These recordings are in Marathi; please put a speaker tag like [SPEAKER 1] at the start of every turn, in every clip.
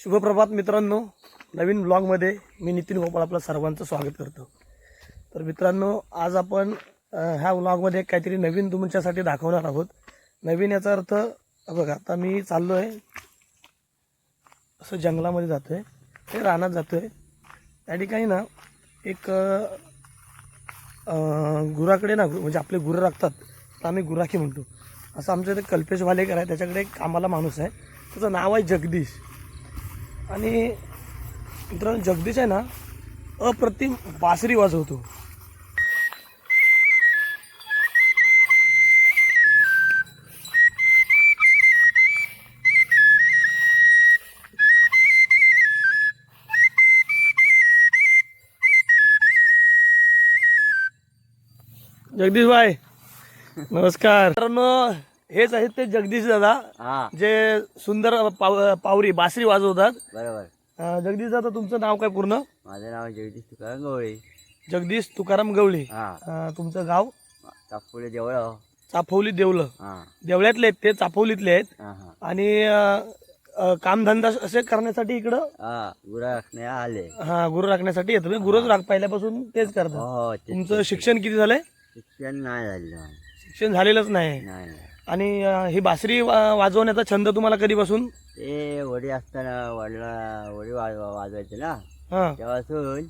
[SPEAKER 1] शुभप्रभात मित्रांनो. नवीन ब्लॉगमध्ये मी नितीन गोपाळ आपलं सर्वांचं स्वागत करतो. तर मित्रांनो आज आपण ह्या ब्लॉगमध्ये काहीतरी नवीन तुमच्यासाठी दाखवणार आहोत. नवीन याचा अर्थ बघा आता मी चाललो आहे असं जंगलामध्ये जातो आहे ते रानात जातो आहे त्या ठिकाणी ना एक गुराकडे ना म्हणजे आपले गुरं राखतात तर आम्ही गुराखी म्हणतो. असं आमच्या इथे कल्पेश वालेकर आहे त्याच्याकडे एक आम्हाला माणूस आहे. त्याचं नाव आहे जगदीश. आणि मित्रांनो जगदीश आहे ना अप्रतिम बासरी वाजवतो. जगदीश भाई नमस्कार. मित्रांनो हेच आहेत ते जगदीश दादा
[SPEAKER 2] हा.
[SPEAKER 1] जे सुंदर पाव पावरी बासरी वाजवतात.
[SPEAKER 2] बरोबर.
[SPEAKER 1] अं, जगदीश दादा तुमचं नाव काय पूर्ण?
[SPEAKER 2] माझं नाव जगदीश तुकाराम गवळे.
[SPEAKER 1] जगदीश तुकाराम गवळी.
[SPEAKER 2] हा.
[SPEAKER 1] अं, तुमचं गाव?
[SPEAKER 2] जवळ
[SPEAKER 1] चाफवली देवलं
[SPEAKER 2] हा.
[SPEAKER 1] देवळ्यातले आहेत ते चाफवलीतले आहेत.
[SPEAKER 2] हा हा.
[SPEAKER 1] आणि अं, अं, कामधंदा असे करण्यासाठी इकडं?
[SPEAKER 2] हा गुरा राखणे आले.
[SPEAKER 1] हा गुरु राखण्यासाठी येतो म्हणजे गुरुच राख पहिल्यापासून तेच करतात
[SPEAKER 2] हो ते
[SPEAKER 1] तुमचं शिक्षण किती झालंय?
[SPEAKER 2] शिक्षण नाही माझं.
[SPEAKER 1] शिक्षण झालेलंच नाही
[SPEAKER 2] नाही. नाही.
[SPEAKER 1] आणि ही बासरी वाजवण्याचा छंद तुम्हाला कधीपासून?
[SPEAKER 2] ते वडी असताना वडला वडी वाज वाजवायचे ना?
[SPEAKER 1] हा.
[SPEAKER 2] तेव्हापासून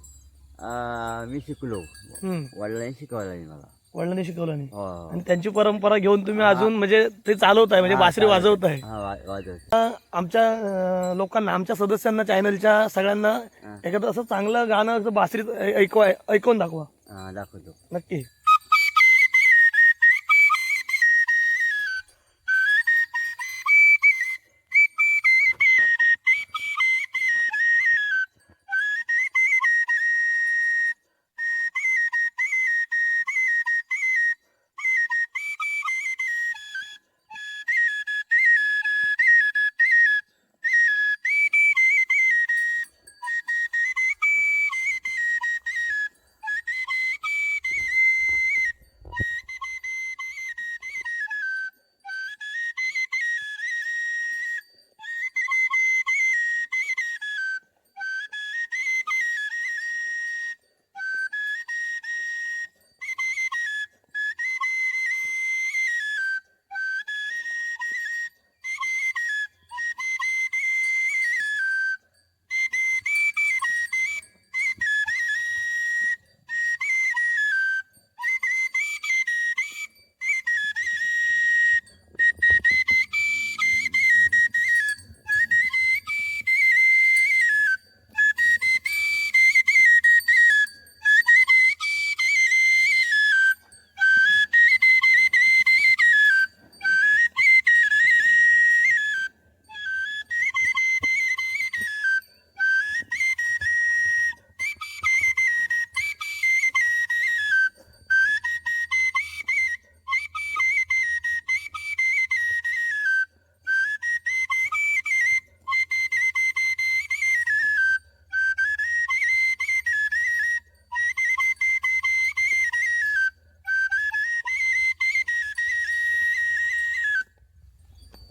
[SPEAKER 2] अं, मी शिकलो.
[SPEAKER 1] हम्म.
[SPEAKER 2] वडिलांनी शिकवलं नाही मला.
[SPEAKER 1] वडिलांनी शिकवलं नाही.
[SPEAKER 2] हो.
[SPEAKER 1] आणि त्यांची परंपरा घेऊन तुम्ही अजून म्हणजे ते चालवताय म्हणजे बासरी वाजवताय
[SPEAKER 2] हा वा- वाजवत
[SPEAKER 1] अं, आमच्या अं, लोकांना आमच्या सदस्यांना चॅनलच्या सगळ्यांना. एखादं असं चांगलं गाणं असं बासरीत ऐ- ऐकवा ऐकून दाखवा.
[SPEAKER 2] हा दाखवतो.
[SPEAKER 1] नक्की.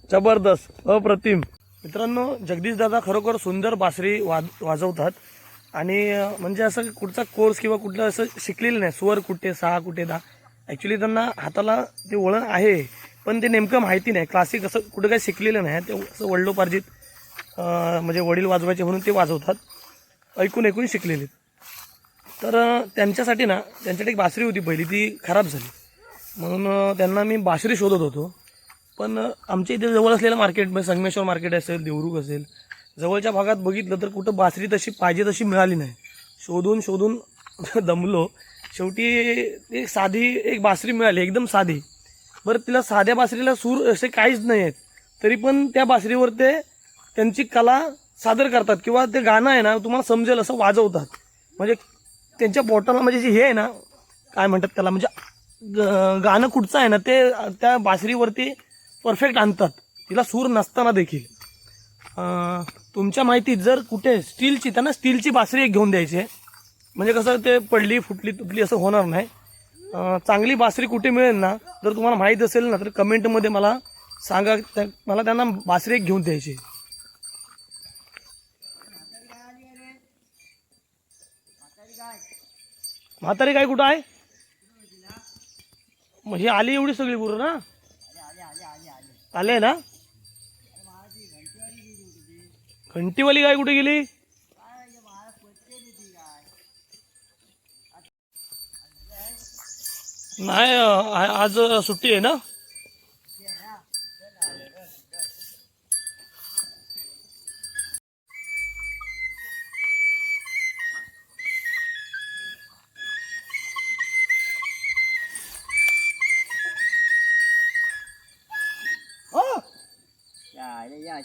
[SPEAKER 1] जबरदस्त अप्रतिम. मित्रांनो जगदीश दादा खरोखर सुंदर बासरी वाज वाजवतात. आणि म्हणजे असं कुठचा कोर्स किंवा कुठलं असं शिकलेलं नाही. स्वर कुठे सहा कुठे दहा. ॲक्च्युली त्यांना हाताला ते वळण आहे पण ते नेमकं माहिती नाही. क्लासिक असं कुठं काही शिकलेलं नाही. ते असं वडिलोपार्जित म्हणजे वडील वाजवायचे म्हणून ते वाजवतात. ऐकून ऐकून शिकलेले तर त्यांच्यासाठी ना त्यांच्याकडे एक बासरी होती पहिली. ती खराब झाली. म्हणून त्यांना मी बासरी शोधत होतो. पण आमच्या इथे जवळ असलेलं मार्केट म्हणजे संगमेश्वर मार्केट असेल देवरुख असेल जवळच्या भागात बघितलं तर कुठं बासरी तशी पाहिजे तशी मिळाली नाही. शोधून शोधून दमलो. शेवटी ती साधी एक बासरी मिळाली एकदम साधी. बरं तिला साध्या बासरीला सूर असे काहीच नाही आहेत. तरी पण त्या बासरीवर ते त्यांची कला सादर करतात किंवा ते गाणं आहे ना तुम्हाला समजेल असं वाजवतात. म्हणजे त्यांच्या बॉटलला म्हणजे जे हे आहे ना काय म्हणतात त्याला म्हणजे ग- गाणं कुठचं आहे ना ते त्या बासरीवरती परफेक्ट आणतात. तिला सूर नसताना देखील. तुमच्या माहितीत जर कुठे स्टीलची त्यांना स्टीलची बासरी एक घेऊन द्यायची आहे. म्हणजे कसं ते पडली फुटली तुटली असं होणार नाही. चांगली बासरी कुठे मिळेल ना जर तुम्हाला माहीत असेल ना तर कमेंटमध्ये मला सांगा. मला त्यांना बासरी एक घेऊन द्यायची म्हातारी काय कुठं आहे? म्हणजे आली एवढी सगळी गुरु ना? आले ना? घंटीवाली गाय कुठे गेली? नाही आज सुट्टी आहे ना?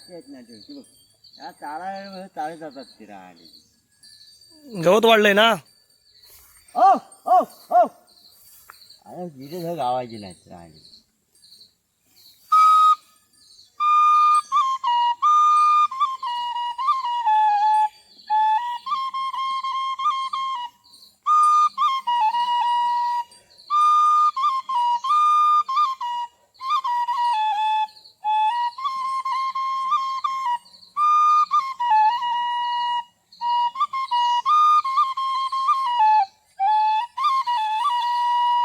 [SPEAKER 2] अशी आहेत ना बघ या जातात ती राहणे
[SPEAKER 1] गवत वाढलंय ना?
[SPEAKER 2] ओ ओ ओ अरे जिरे धग आवाज नाही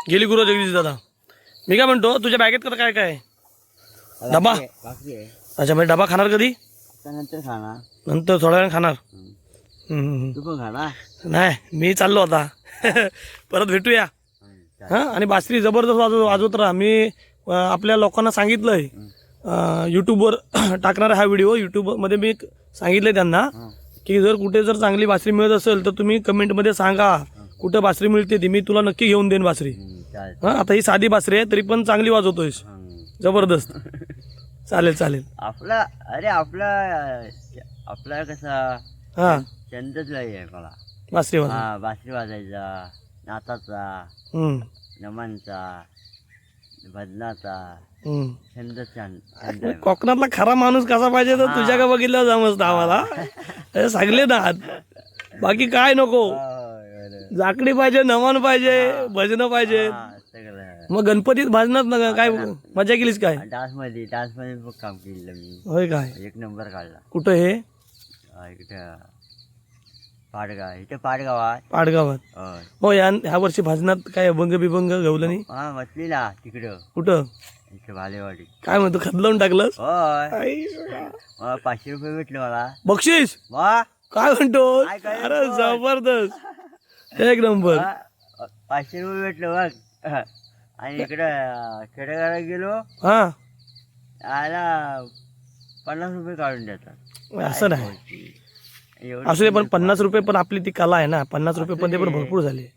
[SPEAKER 1] गेली गुरु जगदीश दादा. मी काय म्हणतो तुझ्या बॅगेत तर काय काय? आहे? डबा?
[SPEAKER 2] बाकी आहे, आहे.
[SPEAKER 1] अच्छा म्हणजे डबा खाणार कधी?
[SPEAKER 2] त्यानंतर खाणार.
[SPEAKER 1] नंतर थोड्या वेळ खाणार.
[SPEAKER 2] हम्म.
[SPEAKER 1] हम्म, हम्म,
[SPEAKER 2] तू पण खाणार
[SPEAKER 1] हम्म. नाही मी चाललो आता. परत भेटूया.
[SPEAKER 2] हम्म, चालेल.
[SPEAKER 1] हां आणि बासरी जबरदस्त वाजव वाजवत राहा. मी अं, आपल्या लोकांना सांगितलंय. अं, यूट्यूबवर टाकणार हा व्हिडिओ यूट्यूबमध्ये मी सांगितलंय त्यांना
[SPEAKER 2] हं.
[SPEAKER 1] की जर कुठे जर चांगली बासरी मिळत असेल तर तुम्ही कमेंटमध्ये सांगा. कुठं बासरी मिळते ती मी तुला नक्की घेऊन देईन बासरी. हां आता ही साधी बासरी आहे तरी पण चांगली वाजवतोयस. जबरदस्त. चालेल चालेल.
[SPEAKER 2] आपला अरे आपला आपला कसा?
[SPEAKER 1] हां.
[SPEAKER 2] छंदच आहे मला
[SPEAKER 1] बासरी
[SPEAKER 2] हा बासरी वाजायचा नाचाचा
[SPEAKER 1] हम्म,
[SPEAKER 2] नमनचा भजनाचा. छंद छान
[SPEAKER 1] कोकणातला खरा माणूस कसा पाहिजे तर तुझ्या का बघितलं समजतं आम्हाला? सांगले ना बाकी काय नको? जाकडी पाहिजे नमन पाहिजे भजन पाहिजे.
[SPEAKER 2] हा, सगळं.
[SPEAKER 1] मग गणपतीत भाजनात ना काय मजा केलीस काय?
[SPEAKER 2] डान्समध्ये डान्समध्ये काम केलं मी.
[SPEAKER 1] होय काय?
[SPEAKER 2] एक नंबर काढला.
[SPEAKER 1] कुठं हे?
[SPEAKER 2] इकडं पाडगाव इथं पाडगाव आहे.
[SPEAKER 1] पाडगावात.
[SPEAKER 2] होय.
[SPEAKER 1] हो या ह्या वर्षी भाजनात काय अभंग बिभंग गवलं नाही?
[SPEAKER 2] हा ना तिकडं.
[SPEAKER 1] कुठं?
[SPEAKER 2] इथे भालेवाडी.
[SPEAKER 1] काय म्हणतो खदलावून टाकलंस?
[SPEAKER 2] होय.
[SPEAKER 1] आई,
[SPEAKER 2] मला पाचशे रुपये भेटले मला.
[SPEAKER 1] बक्षीस?
[SPEAKER 2] वा.
[SPEAKER 1] काय म्हणतो अरे जबरदस्त. एक नंबर.
[SPEAKER 2] हा, पाचशे रुपये भेटले बघ. आणि इकडं खेडेगावाला गेलो.
[SPEAKER 1] हा.
[SPEAKER 2] आला पन्नास रुपये काढून देतात.
[SPEAKER 1] असं नाही.
[SPEAKER 2] एवढं
[SPEAKER 1] असू दे पण पन्नास रुपये पण आपली ती कला आहे ना. पन्नास रुपये पण ते पण भरपूर झाले.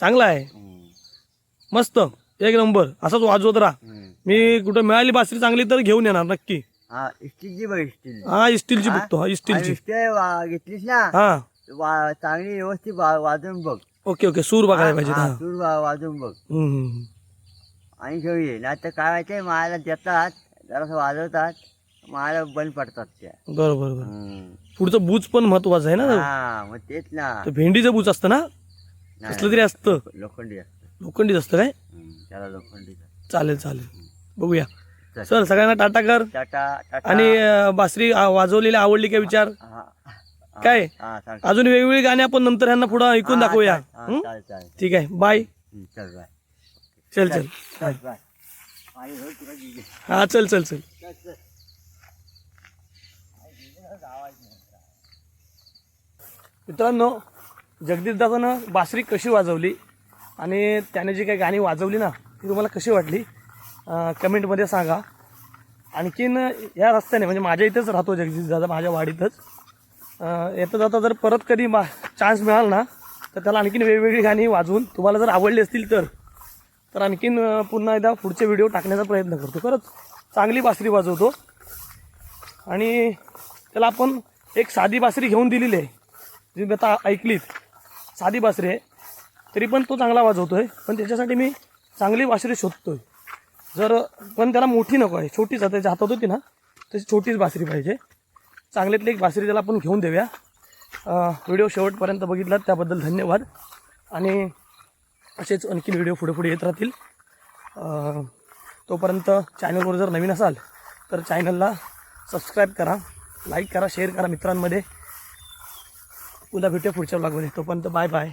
[SPEAKER 1] चांगला आहे.
[SPEAKER 2] हम्म,
[SPEAKER 1] मस्त. एक नंबर. असंच वाजवत राहा.
[SPEAKER 2] हम्म.
[SPEAKER 1] मी कुठं मिळाली बासरी चांगली तर घेऊन येणार नक्की.
[SPEAKER 2] हा स्टीलची बघ स्टील.
[SPEAKER 1] हा स्टीलची बघतो. हा स्टीलची.
[SPEAKER 2] घेतलीस ना?
[SPEAKER 1] हा.
[SPEAKER 2] वा- चांगली व्यवस्थित वा- वाजवून बघ.
[SPEAKER 1] ओके ओके सूर बघायला पाहिजे
[SPEAKER 2] हा,
[SPEAKER 1] हा.
[SPEAKER 2] सूर वा- वाजवून बघ.
[SPEAKER 1] हम्म, हम्म.
[SPEAKER 2] आणि घेऊया नाही तर काय माहितीये मायाला देतात जरासं वाजवतात मायाला बंद पडतात त्या.
[SPEAKER 1] बरोबर बरोबर.
[SPEAKER 2] हम्म.
[SPEAKER 1] पुढचं बूज पण महत्वाचं आहे ना
[SPEAKER 2] हा मग तेच ना.
[SPEAKER 1] तर भेंडीचं बूज असतं ना?
[SPEAKER 2] नाही,
[SPEAKER 1] कसलं तरी असतं.
[SPEAKER 2] लोखंडी असतं.
[SPEAKER 1] लोखंडीच असतं काय?
[SPEAKER 2] हम्म, त्याला लोखंडी
[SPEAKER 1] चालेल चालेल. बघूया.
[SPEAKER 2] चल.
[SPEAKER 1] चल सगळ्यांना टाटा कर.
[SPEAKER 2] टाटा टाटा.
[SPEAKER 1] आणि अं, बासरी आ, वाजवलेली आवडली काय विचार?
[SPEAKER 2] हा,
[SPEAKER 1] काय?
[SPEAKER 2] हा
[SPEAKER 1] अजून वेगवेगळी गाणी आपण नंतर ह्यांना पुढे ऐकून दाखवूया.
[SPEAKER 2] हा,
[SPEAKER 1] ठीक आहे. बाय.
[SPEAKER 2] चल बाय.
[SPEAKER 1] चल
[SPEAKER 2] हो.
[SPEAKER 1] हा चल चल चल. मित्रांनो जगदीशदादानं बासरी कशी वाजवली आणि त्याने जी काही गाणी वाजवली ना ती तुम्हाला कशी वाटली अं, कमेंटमध्ये सांगा. आणखीन या रस्त्याने म्हणजे माझ्या इथेच राहतो जगदीशदादा माझ्या वाडीतच. येता जाता जर परत कधी मा चान्स मिळाल ना तर त्याला आणखीन वेगवेगळी गाणी वाजवून तुम्हाला जर आवडली असतील तर तर आणखीन पुन्हा एकदा पुढचे व्हिडिओ टाकण्याचा प्रयत्न करतो. खरंच चांगली बासरी वाजवतो. आणि त्याला आपण एक साधी बासरी घेऊन दिलेली आहे. जी मी आता ऐकलीत. साधी बासरी आहे. तरी पण तो चांगला वाजवतो आहे पण त्याच्यासाठी मी चांगली बासरी शोधतो आहे जर पण त्याला मोठी नको आहे. छोटीच आता त्याच्या हातात होती ना तशी छोटीच बासरी पाहिजे. चांगल्यातली एक बासरी त्याला आपण घेऊन देऊया. व्हिडिओ शेवटपर्यंत बघितलात त्याबद्दल धन्यवाद. आणि असेच आणखी व्हिडिओ पुढे पुढे येत राहतील. तोपर्यंत चॅनलवर जर नवीन असाल तर चॅनलला सबस्क्राईब करा लाईक करा शेअर करा मित्रांमध्ये. उद्या भेटूया पुढच्या ब्लॉगमध्ये तोपर्यंत बाय बाय.